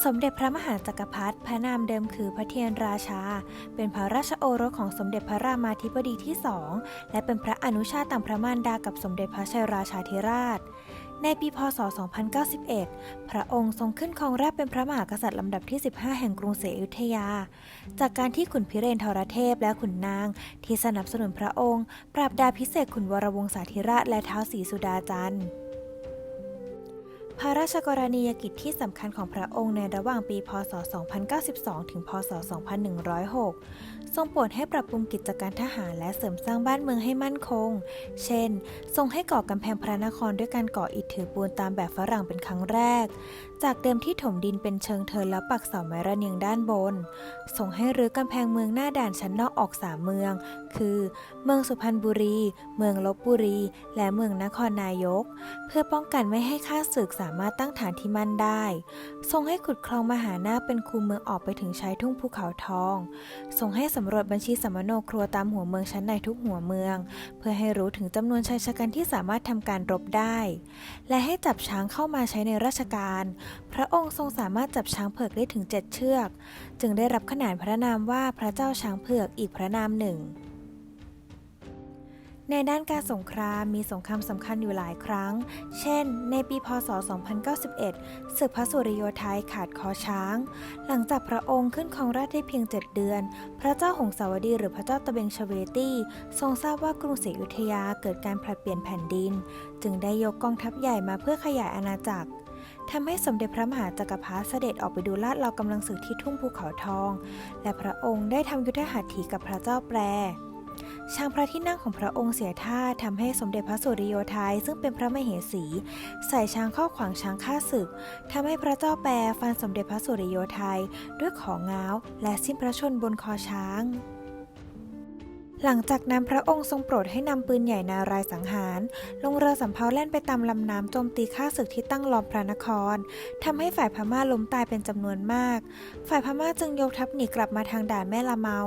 สมเด็จพระมหาจักรพรรดิพระนามเดิมคือพระเทียนราชา เป็นพระราชโอรสของสมเด็จพระรามาธิบดีที่สองและเป็นพระอนุชาต่ามพระมารดากับสมเด็จพระชัยราชาธิราช ในปีพศ 2091 พระองค์ทรงขึ้นครองราชเป็นพระมหากษัตริย์ลำดับที่ 15 แห่งกรุงศรีอยุธยา จากการที่ขุนพิเรนทรเทพและขุนนาง ที่สนับสนุนพระองค์ ปราบดาพิเศษขุนวรวงศาธิราชและท้าวศรีสุดาจันทร์ พระราชกรณียกิจที่สำคัญของพระองค์ในระหว่างปีพศ 2092 ถึง พศ 2106 ทรงโปรดให้ปรับปรุงกิจการทหารและเสริมสร้างบ้านเมืองให้มั่นคง เช่น ทรงให้ก่อกำแพงพระนครด้วยการก่ออิฐถือปูนตามแบบฝรั่งเป็นครั้งแรก จากเดิมที่ถมดินเป็นเชิงเทินแล้วปักเสาไม้ระเนียงด้านบน ทรงให้รื้อกำแพงเมืองหน้าด่านชั้นนอกออกสามเมือง คือ เมืองสุพรรณบุรี เมืองลบบุรี และเมืองนครนายก เพื่อป้องกันไม่ให้ข้าศึกสามารถตั้งฐานที่มั่นได้ ทรงให้ขุดคลองมหานาคเป็นคูเมืองออกไปถึงชายทุ่งภูเขาทอง ทรงให้สำรวจบัญชีสมโนครัวตามหัวเมืองชั้นในทุกหัวเมือง เพื่อให้รู้ถึงจำนวนชายชะกันที่สามารถทำการรบได้ และให้จับช้างเข้ามาใช้ในราชการ พระองค์ทรงสามารถจับช้างเผือกได้ถึง7เชือก จึงได้รับขนานพระนามว่าพระเจ้าช้างเผือกอีกพระนามหนึ่ง ในด้านการสงครามมีสงครามสำคัญอยู่หลายครั้ง เช่น ในปีพศ 2091 ศึกพระสุริโยไทยขาดคอช้าง หลังจากพระองค์ขึ้นครองราชได้เพียง 7 เดือน พระเจ้าหงสาวดีหรือพระเจ้าตะเบงชเวตี้ ทรงทราบว่ากรุงศรีอยุธยาเกิดการผลัดเปลี่ยนแผ่นดิน จึงได้ยกกองทัพใหญ่มาเพื่อขยายอาณาจักรทำให้สมเด็จพระมหาจักรพรรดิเสด็จออกไปดูลาดเรากำลังศึกที่ทุ่งภูเขาทอง และพระองค์ได้ทำยุทธหัตถีกับพระเจ้าแปร ช้างพระที่นั่งของพระองค์เสียท่าทำให้สมเด็จพระสุริโยไทยซึ่งเป็นพระมเหสี ใส่ช้างเข้าขวางช้างฆ่าศึกทำให้พระเจ้าแปรฟันสมเด็จพระสุริโยไทยด้วยของง้าว และสิ้นพระชนบนคอช้าง หลังจากนั้นพระองค์ทรงโปรดให้นำปืนใหญ่นารายสังหาร ลงเรือสำเภาแล่นไปตามลำน้ำโจมตีข้าศึกที่ตั้งล้อมพระนครทำให้ฝ่ายพม่าล้มตายเป็นจำนวนมาก ฝ่ายพม่าจึงยกทัพหนีกลับมาทางด่านแม่ละเมา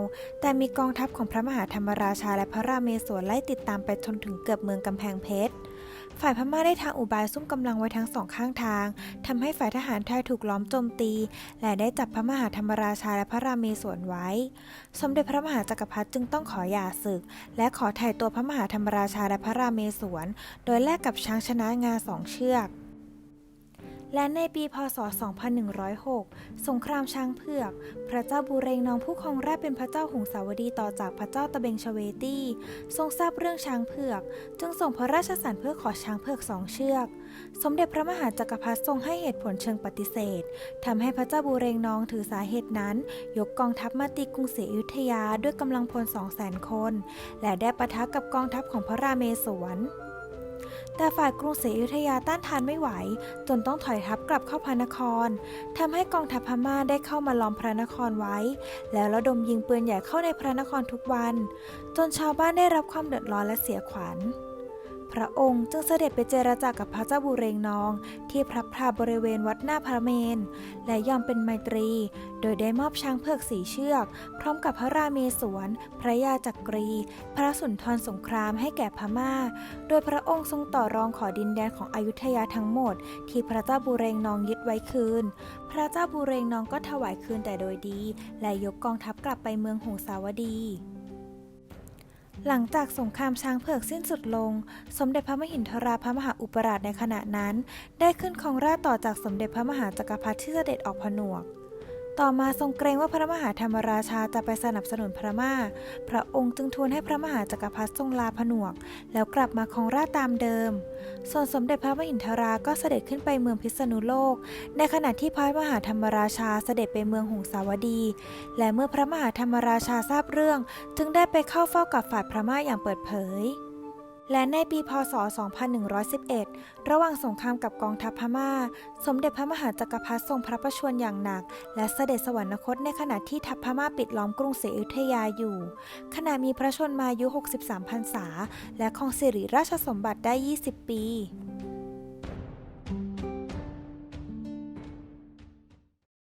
แต่มีกองทัพของพระมหาธรรมราชาและพระราเมศวรไล่ติดตามไปจนถึงเกือบเมืองกำแพงเพชร ฝ่ายพม่าได้ทางอุบายซุ่มกำลังไว้ทั้งสองข้างทาง ทำให้ฝ่ายทหารไทยถูกล้อมโจมตี และได้จับพระมหาธรรมราชาและพระราเมศวรไว้ สมเด็จพระมหาจักรพรรดิจึงต้องขอหย่าศึก และขอไถ่ตัวพระมหาธรรมราชาและพระราเมศวรโดยแลกกับช้างชนะงาสองเชือก และในปีพศ 2106 สงครามช้างเผือก พระเจ้าบูเรงนองผู้ครองราชเป็นพระเจ้าหงสาวดีต่อจากพระเจ้าตะเบงชเวตี้ทรงทราบเรื่องช้างเผือก จึงส่งพระราชสารเพื่อขอช้างเผือกสองเชือก สมเด็จพระมหาจักรพรรดิทรงให้เหตุผลเชิงปฏิเสธทำให้พระเจ้าบูเรงนองถือสาเหตุนั้น ยกกองทัพมาตีกรุงศรีอยุธยาด้วยกำลังพล2 0 0 0 0 0คน และได้ปะทะกับกองทัพของพระราเมศวร แต่ฝ่ายกรุงศรีอยุธยาต้านทานไม่ไหว จนต้องถอยทัพกลับเข้าพระนครทำให้กองทัพพม่าได้เข้ามาล้อมพระนครไว้ แล้วระดมยิงปืนใหญ่เข้าในพระนครทุกวัน จนชาวบ้านได้รับความเดือดร้อนและเสียขวัญ พระองค์จึงเสด็จไปเจรจากับพระเจ้าบุเรงนอง ที่พระพราบริเวณวัดหน้าพระเมน และยอมเป็นไมตรี โดยได้มอบช้างเผือกสีเชือก พร้อมกับพระราเมศวร พระยาจักรี พระสุนทรสงครามให้แก่พม่า โดยพระองค์ทรงต่อรองขอดินแดนของอยุธยาทั้งหมด ที่พระเจ้าบุเรงนองยึดไว้คืน พระเจ้าบุเรงนองก็ถวายคืนแต่โดยดี และยกกองทัพกลับไปเมืองหงสาวดี หลังจากสงครามช้างเผือกสิ้นสุดลง สมเด็จพระมหินทราพระมหาอุปราชในขณะนั้น ได้ขึ้นครองราชต่อจากสมเด็จพระมหาจักรพรรดิที่เสด็จออกผนวก ต่อมาทรงเกรงว่าพระมหาธรรมราชาจะไปสนับสนุนพระม่า พระองค์จึงทูลให้พระมหาจักรพรรดิทรงลาผนวก แล้วกลับมาครองราชตามเดิม ส่วนสมเด็จพระมหินทราก็เสด็จขึ้นไปเมืองพิษณุโลก ในขณะที่พระมหาธรรมราชาเสด็จไปเมืองหงสาวดี และเมื่อพระมหาธรรมราชาทราบเรื่อง จึงได้ไปเข้าเฝ้ากับฝ่ายพระม่าอย่างเปิดเผย และในปีพศ 2111 ระหว่างสงครามกับกองทัพพม่า สมเด็จพระมหาจักรพรรดิทรงพระประชวรอย่างหนัก และเสด็จสวรรคตในขณะที่ทัพพม่าปิดล้อมกรุงศรีอยุธยาอยู่ ขณะมีพระชนมายุ 63 พรรษา และครองสิริราชสมบัติได้ 20 ปี